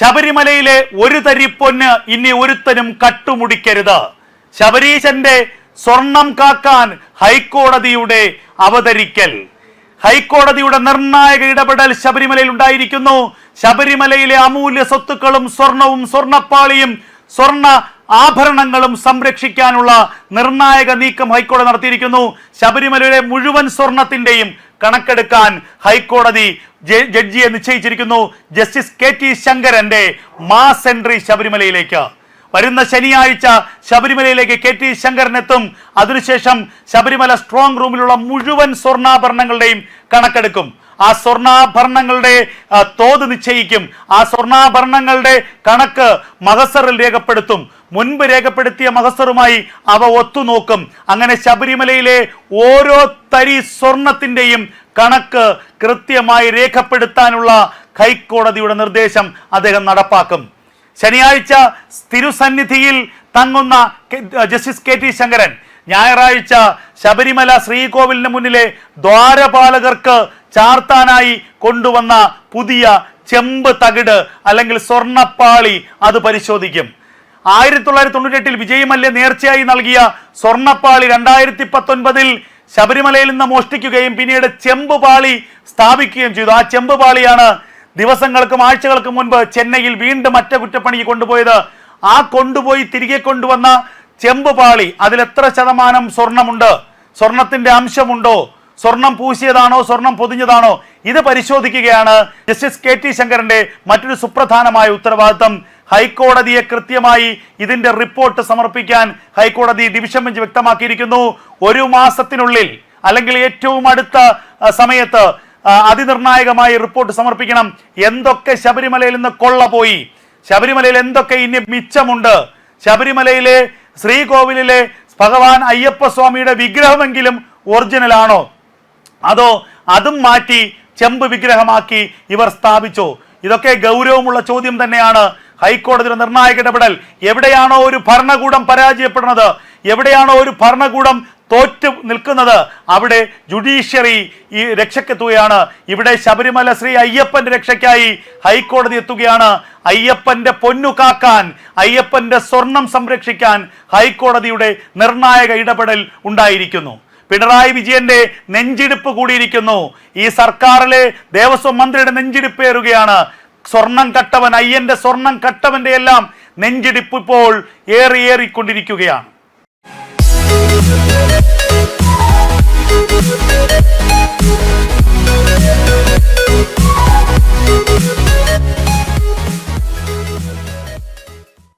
ശബരിമലയിലെ ഒരു തരി പൊന്ന് ഇനി ഒരുത്തനും കട്ടുമുടിക്കരുത്. ശബരീശന്റെ സ്വർണം കാക്കാൻ ഹൈക്കോടതിയുടെ അവതരിക്കൽ. ഹൈക്കോടതിയുടെ നിർണായക ഇടപെടൽ ശബരിമലയിൽ ഉണ്ടായിരിക്കുന്നു. ശബരിമലയിലെ അമൂല്യ സ്വത്തുക്കളും സ്വർണവും സ്വർണപ്പാളിയും സ്വർണ ആഭരണങ്ങളും സംരക്ഷിക്കാനുള്ള നിർണായക നീക്കം ഹൈക്കോടതി നടത്തിയിരിക്കുന്നു. ശബരിമലയിലെ മുഴുവൻ സ്വർണത്തിന്റെയും കണക്കെടുക്കാൻ ഹൈക്കോടതി ജഡ്ജിയെ നിശ്ചയിച്ചിരിക്കുന്നു. ജസ്റ്റിസ് കെ ടി ശങ്കരന്റെ മാസ് എൻട്രി ശബരിമലയിലേക്ക്. വരുന്ന ശനിയാഴ്ച ശബരിമലയിലേക്ക് കെ ടി ശങ്കരൻ എത്തും. അതിനുശേഷം ശബരിമല സ്ട്രോങ് റൂമിലുള്ള മുഴുവൻ സ്വർണാഭരണങ്ങളുടെയും കണക്കെടുക്കും. ആ സ്വർണാഭരണങ്ങളുടെ തോത് നിശ്ചയിക്കും. ആ സ്വർണാഭരണങ്ങളുടെ കണക്ക് മഹസറിൽ രേഖപ്പെടുത്തും. മുൻപ് രേഖപ്പെടുത്തിയ മഹസറുമായി അവ ഒത്തുനോക്കും. അങ്ങനെ ശബരിമലയിലെ ഓരോ തരി സ്വർണത്തിന്റെയും കണക്ക് കൃത്യമായി രേഖപ്പെടുത്താനുള്ള ഹൈക്കോടതിയുടെ നിർദ്ദേശം അദ്ദേഹം നടപ്പാക്കും. ശനിയാഴ്ച തിരുസന്നിധിയിൽ തങ്ങുന്ന ജസ്റ്റിസ് കെ ടി ശങ്കരൻ. ഞായറാഴ്ച ശബരിമല ശ്രീകോവിലിന് മുന്നിലെ ദ്വാരപാലകർക്ക് ചാർത്താനായി കൊണ്ടുവന്ന പുതിയ ചെമ്പ് തകിട് അല്ലെങ്കിൽ സ്വർണപ്പാളി അത് പരിശോധിക്കും. ആയിരത്തി തൊള്ളായിരത്തി തൊണ്ണൂറ്റെട്ടിൽ വിജയ് മല്യ നേർച്ചയായി നൽകിയ സ്വർണപ്പാളി രണ്ടായിരത്തി പത്തൊൻപതിൽ ശബരിമലയിൽ നിന്ന് മോഷ്ടിക്കുകയും പിന്നീട് ചെമ്പ് പാളി സ്ഥാപിക്കുകയും ചെയ്തു. ആ ചെമ്പ് പാളിയാണ് ദിവസങ്ങൾക്കും ആഴ്ചകൾക്കും മുൻപ് ചെന്നൈയിൽ വീണ്ടും അറ്റകുറ്റപ്പണിക്ക് കൊണ്ടുപോയത്. ആ കൊണ്ടുപോയി തിരികെ കൊണ്ടുവന്ന ചെമ്പ് പാളി അതിൽ എത്ര ശതമാനം സ്വർണമുണ്ട്? സ്വർണത്തിന്റെ അംശമുണ്ടോ? സ്വർണം പൂശിയതാണോ സ്വർണം പൊതിഞ്ഞതാണോ? ഇത് പരിശോധിക്കുകയാണ് ജസ്റ്റിസ് കെ ടി ശങ്കരന്റെ മറ്റൊരു സുപ്രധാനമായ ഉത്തരവാദിത്തം. ഹൈക്കോടതിയെ കൃത്യമായി ഇതിന്റെ റിപ്പോർട്ട് സമർപ്പിക്കാൻ ഹൈക്കോടതി ഡിവിഷൻ ബെഞ്ച് വ്യക്തമാക്കിയിരിക്കുന്നു. ഒരു മാസത്തിനുള്ളിൽ അല്ലെങ്കിൽ ഏറ്റവും അടുത്ത സമയത്ത് അതിനിർണായകമായി റിപ്പോർട്ട് സമർപ്പിക്കണം. എന്തൊക്കെ ശബരിമലയിൽ നിന്ന് കൊള്ള പോയി? ശബരിമലയിൽ എന്തൊക്കെ ഇനി മിച്ചമുണ്ട്? ശബരിമലയിലെ ശ്രീകോവിലിലെ ഭഗവാൻ അയ്യപ്പ സ്വാമിയുടെ വിഗ്രഹമെങ്കിലും ഒറിജിനൽ ആണോ അതോ അതും മാറ്റി ചെമ്പ് വിഗ്രഹമാക്കി ഇവർ സ്ഥാപിച്ചോ? ഇതൊക്കെ ഗൗരവമുള്ള ചോദ്യം തന്നെയാണ്. ഹൈക്കോടതിയുടെ നിർണായക ഇടപെടൽ. എവിടെയാണോ ഒരു ഭരണകൂടം പരാജയപ്പെടുന്നത്? എവിടെയാണോ ഒരു ഭരണകൂടം തോറ്റു നിൽക്കുന്നത്? അവിടെ ജുഡീഷ്യറി ഈ രക്ഷക്കെത്തുകയാണ് ഇവിടെ ശബരിമല ശ്രീ അയ്യപ്പന്റെ രക്ഷയ്ക്കായി ഹൈക്കോടതി എത്തുകയാണ്. അയ്യപ്പന്റെ പൊന്നു കാക്കാൻ അയ്യപ്പന്റെ സ്വർണം സംരക്ഷിക്കാൻ ഹൈക്കോടതിയുടെ നിർണായക ഇടപെടൽ ഉണ്ടായിരിക്കുന്നു. പിണറായി വിജയന്റെ നെഞ്ചിടിപ്പ് കൂടിയിരിക്കുന്നു. ഈ സർക്കാരിലെ ദേവസ്വം മന്ത്രിയുടെ നെഞ്ചിടിപ്പേറുകയാണ് സ്വർണം കട്ടവൻ അയ്യന്റെ സ്വർണം കട്ടവന്റെ എല്ലാം നെഞ്ചിടിപ്പ് ഇപ്പോൾ ഏറിയേറിക്കൊണ്ടിരിക്കുകയാണ്